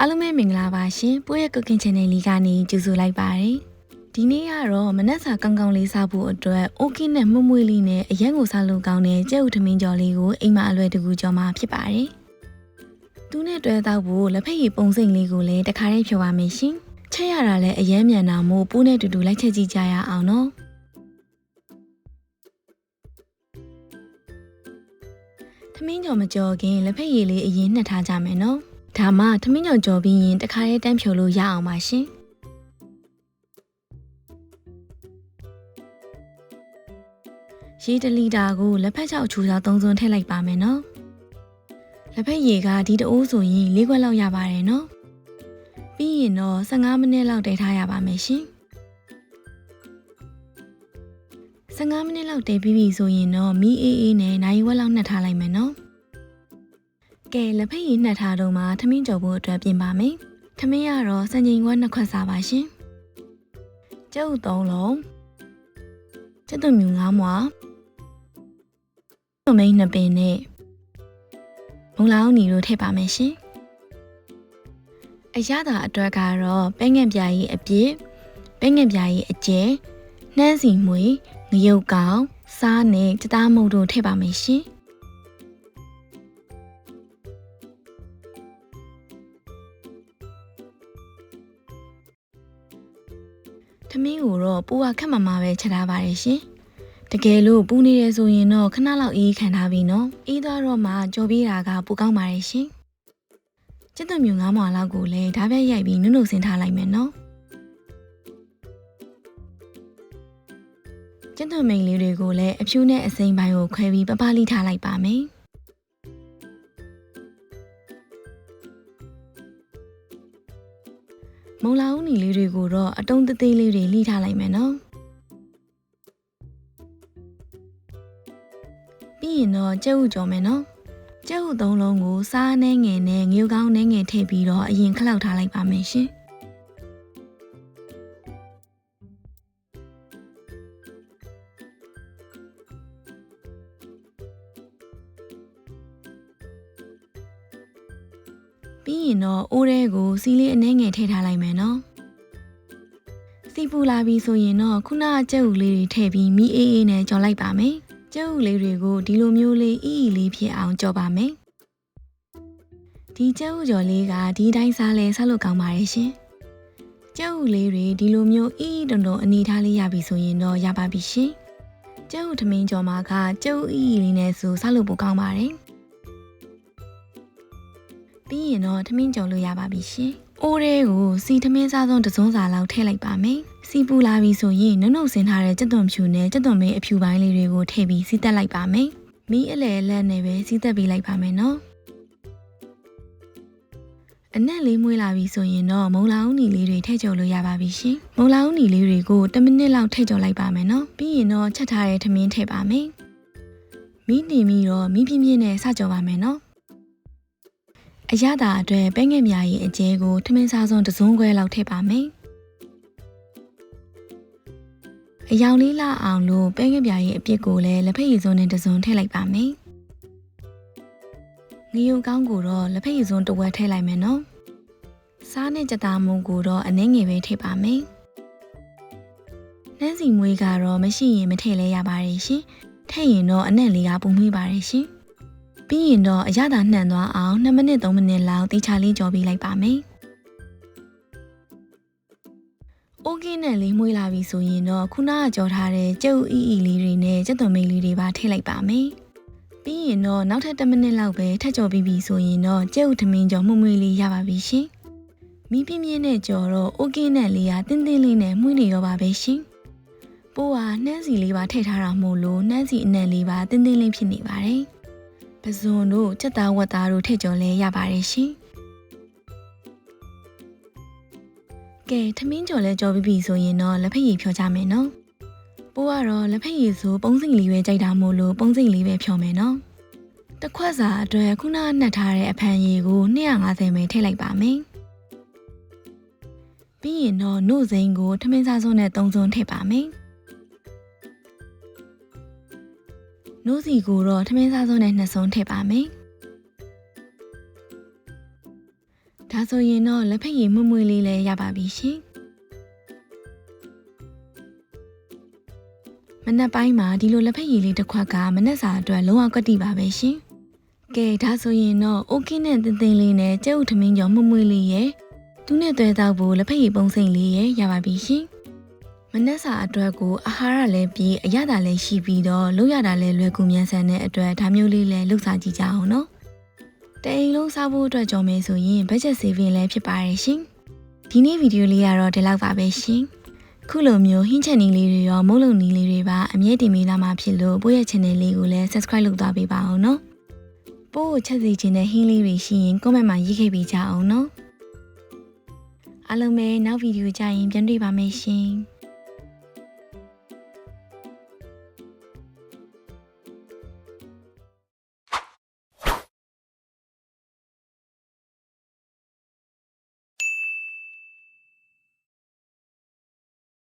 အားလုံးပဲမင်္ဂလာပါရှင်ပိုးရဲ့ cooking channel လေးကနေကြိုဆိုလိုက်ပါတယ်ဒီနေ့ကတော့မနက်စာကောင်းကောင်းလေးစားဖို့အတွက် okay နဲ့မှုမွေးလေးနဲ့အရန်ကိုစားလို့ကောင်းတဲ့ကြက်ဥထမင်းကြော်လေးကိုအိမ်မှာအလွယ်တကူကြော်မှာဖြစ်ပါတယ်သူနဲ့တွဲတော့ဖို့လက်ဖက်ရည်ပုံစိမ့်လေးကိုလည်းတခါတည်းဖြောပါမယ်ရှင်ချက်ရတာလည်းအရန်မြန်တာမို့ပိုးနဲ့တူတူလိုက်ချက်ကြည့်ကြရအောင်နော်သမင်းကြော်မကြော်ခင်လက်ဖက်ရည်လေးအရင်နှက်ထားကြမယ်နော် ဒါမှသမင်းကြော်ကြော်ပြီးရင်တခါတည်းတန်းဖြိုလို့ရအောင်ပါရှင်ရေတလီတာကိုလက်ဖက်ချောက်ချူစာသုံးစွန်းထည့်လိုက်ပါမယ်နော်လက်ဖက်ရည်ကဒီတအိုးဆိုရင်၄ခွက်လောက်ရပါတယ်နော်ပြီးရင်တော့15မိနစ်လောက်တည်ထားရပါမယ်ရှင်15မိနစ်လောက်တည်ပြီးပြီဆိုရင်တော့မီးအေးအေးနဲ့နိုင်ဝက်လောက်နှက်ထားလိုက်မယ်နော် ကဲလက်ဖက်ရည်နှက်ထားတော့မှထမင်းကြော်ဖို့အတွက်ပြင်ပါမယ်ထမင်းကတော့စံချိန်ခွက်နှစ်ခွက်စားပါရှင်ကျုပ်သုံးလုံးကျက်သွမြူငါးမွာသွမိန်နှစ်ပင်နဲ့မုံလောင်းနီတို့ထည့်ပါမယ်ရှင်အရသာအတွက်ကတော့ပဲငန့်ပြာကြီးအပြည့်ပဲငန့်ပြာကြီးအကျဲနှမ်းစီမွေငရုတ်ကောင်စားနဲ့ကြသားမုတ်တို့ထည့်ပါမယ်ရှင် ထမင်းကိုတော့ပူကခက်မမပဲချက်ထားပါတယ်ရှင်တကယ်လို့ပူနေရဆိုရင်တော့ခဏလောက်အေးခံထားပြီနော်အေးသွားတော့မှကြော်ပြေးတာကပူကောင်းပါတယ်ရှင်ကျက်သွမြူငါးမွာလောက်ကိုလည်းဓာတ်ပြက်ရိုက်ပြီးနုနုဆင်းထားလိုက်မယ်နော်ကျက်သွမိန်လေးတွေကိုလည်းအဖြူနဲ့အစိမ်းပိုင်းကိုခွဲပြီးပပလိထားလိုက်ပါမယ် မုံလာဦးနီလေးတွေကိုတော့အတုံးသေးသေးလေးတွေလှိထားလိုက်မယ်နော်ပြီးရင်တော့ကြက်ဥကြော်မယ်နော်ကြက်ဥသုံးလုံးကိုစားနှဲငယ်နဲ့ငရုတ်ကောင်းနှဲငယ်ထည့်ပြီးတော့အရင်ခလောက်ထားလိုက်ပါမယ်ရှင် ပြီးရင်တော့အိုးထဲကိုစီးလေးအနှဲငယ်ထည့်ထားလိုက်မယ်နော်စီပူလာပြီဆိုရင်တော့ခုနကကြက်ဥလေးတွေထည့်ပြီးမီးအေးအေးနဲ့ကြော်လိုက်ပါမယ်ကျုပ်လေးတွေကိုဒီလိုမျိုးလေးအီအီလေးဖြစ်အောင်ကြော်ပါမယ်။ဒီကျုပ်ကြော်လေးကဒီတိုင်းစားလဲစားလို့ကောင်းပါတယ်ရှင်။ကျုပ်လေးတွေဒီလိုမျိုးအီအီတုံတုံအနေထားလေးရပြီဆိုရင်တော့ရပါပြီရှင်။ကျုပ်ထမင်းကြော်မှာကကျုပ်အီအီလေးနဲ့ဆိုစားလို့ပိုကောင်းပါတယ်။ ပြီးရင်တော့ထမင်းကြော်လို့ရပါပြီရှင်။အိုးလေးကိုစီထမင်းစားဆုံးတစုံစာလောက်ထည့်လိုက်ပါမယ်။စီပူလာပြီဆိုရင်နှုတ်နှုတ်ဆင်းထားတဲ့ကြက်သွန်ဖြူနဲ့ကြက်သွန်မင်းအဖြူပိုင်းလေးတွေကိုထည့်ပြီးစီးတက်လိုက်ပါမယ်။မီးအလဲအလက်နဲ့ပဲစီးတက်ပေးလိုက်ပါမယ်နော်။အနက်လေးမွေးလာပြီဆိုရင်တော့မုံလာဦးနီလေးတွေထည့်ကျော်လို့ရပါပြီရှင်။မုံလာဦးနီလေးတွေကို10မိနစ်လောက်ထည့်ကျော်လိုက်ပါမယ်နော်။ပြီးရင်တော့ချက်ထားတဲ့ထမင်းထည့်ပါမယ်။မီးတင်ပြီးတော့မီးပြင်းပြင်းနဲ့စကြော်ပါမယ်နော်။ အရသာအတွက်ပဲငယ်မြာရင်အကျဲကိုထမင်းစားစုံတစုံခွဲလောက်ထည့်ပါမယ်။အယောင်လေးလာအောင်လို့ပဲငယ်ပြာရဲ့အပြစ်ကိုလည်းလက်ဖက်ရည်စုံနဲ့တစုံထည့်လိုက်ပါမယ်။ငရုံကောင်းကိုတော့လက်ဖက်ရည်စုံတစ်ဝက်ထည့်လိုက်မယ်နော်။စားနဲ့ကြသားမုံကိုတော့အနှင်းငယ်ပဲထည့်ပါမယ်။နှမ်းစီမွေးကတော့မရှိရင်မထည့်လဲရပါတယ်ရှင်။ထည့်ရင်တော့အနက်လေးကပုံမွေးပါတယ်ရှင်။ ပြီးရင်တော့အရသာနှံသွားအောင်2မိနစ်3မိနစ်လောက်တေချာလေးကြော်ပြီးလိုက်ပါမယ်။အိုးကင်းနဲ့လေးမွေးလာပြီဆိုရင်တော့ခုနကကြော်ထားတဲ့ကြက်ဥအီအီလေးတွေနဲ့ကြက်သွန်မိတ်လေးတွေပါထည့်လိုက်ပါမယ်။ပြီးရင်တော့နောက်ထပ်10မိနစ်လောက်ပဲထပ်ကြော်ပြီးပြီဆိုရင်တော့ကြက်ဥထမင်းကြော်မှုမွေးလေးရပါပြီရှင်။မီးပြင်းပြင်းနဲ့ကြော်တော့အိုးကင်းနဲ့လေးကတင်းတင်းလေးနဲ့မှုနေရောပါပဲရှင်။ပိုးကနှမ်းစီလေးပါထည့်ထားတာမို့လို့နှမ်းစီအနက်လေးပါတင်းတင်းလေးဖြစ်နေပါတယ်။ ပဇွန်တို့ချက်သားဝက်သားတို့ထည့်ကြော်လဲရပါတယ်ရှင်။ကဲထမင်းကြော်လဲကြော်ပြီးပြီဆိုရင်တော့လက်ဖက်ရည်ဖြောကြမယ်နော်ပိုးကတော့လက်ဖက်ရည်ဆိုပုံးစိန်လေးပဲကြိုက်တာမို့လို့ပုံးစိန်လေးပဲဖြောမယ်နော်တစ်ခွက်စာအတွက်ခုနကနှက်ထားတဲ့အဖန်ရည်ကို250ပဲထည့်လိုက်ပါမယ်ပြီးရင်တော့နှုတ်စိန်ကိုထမင်းစားစုံနဲ့3စုံထည့်ပါမယ် နှုတ်စီကိုတော့ထမင်းစားစုံနဲ့2စုံထည့်ပါမယ်ဒါဆိုရင်တော့လက်ဖက်ရည်မှုမွေးလေးလည်းရပါပြီရှင်မနက်ပိုင်းမှာဒီလိုလက်ဖက်ရည်လေးတစ်ခွက်ကမနက်စာအတွက်လုံးဝကတိပါပဲရှင်ကဲဒါဆိုရင်တော့အိုကင်းနဲ့တင်းတင်းလေးနဲ့ကျဲဥထမင်းကျော်မှုမွေးလေးရဲ့သူနဲ့သွဲတောက်ဖို့လက်ဖက်ရည်ပုံစိမ့်လေးရဲ့ရပါပြီရှင်မ နက်စာအတွက်ကိုအာဟာရလည်းပြည့်အရသာလည်းရှိပြီးတော့လို့ရတာလည်းလွယ်ကူမြန်ဆန်တဲ့အတွက်ဒါမျိုးလေးလည်းလုပ်စားကြည့်ကြအောင်နော်တအိမ်လုံးစားဖို့အတွက်ကြော်မယ်ဆိုရင် budget saving လည်းဖြစ်ပါတယ်ရှင်။ဒီနေ့ဗီဒီယိုလေးကတော့ဒီလောက်ပါပဲရှင်။ခုလိုမျိုးဟင်းချက်နီးလေးတွေရောမုတ်လုံနီးလေးတွေပါအမြဲတည်မိလာမှာဖြစ်လို့ပို့ရဲ့ channel လေးကိုလည်း subscribe လုပ်သွားပေးပါအောင်နော်။ပို့ကိုချက်စီခြင်းတဲ့ဟင်းလေးတွေရှိရင် comment မှာရေးခဲ့ပေးကြအောင်နော်။အားလုံးပဲနောက်ဗီဒီယိုကြရင်ပြန်တွေ့ပါမယ်ရှင်။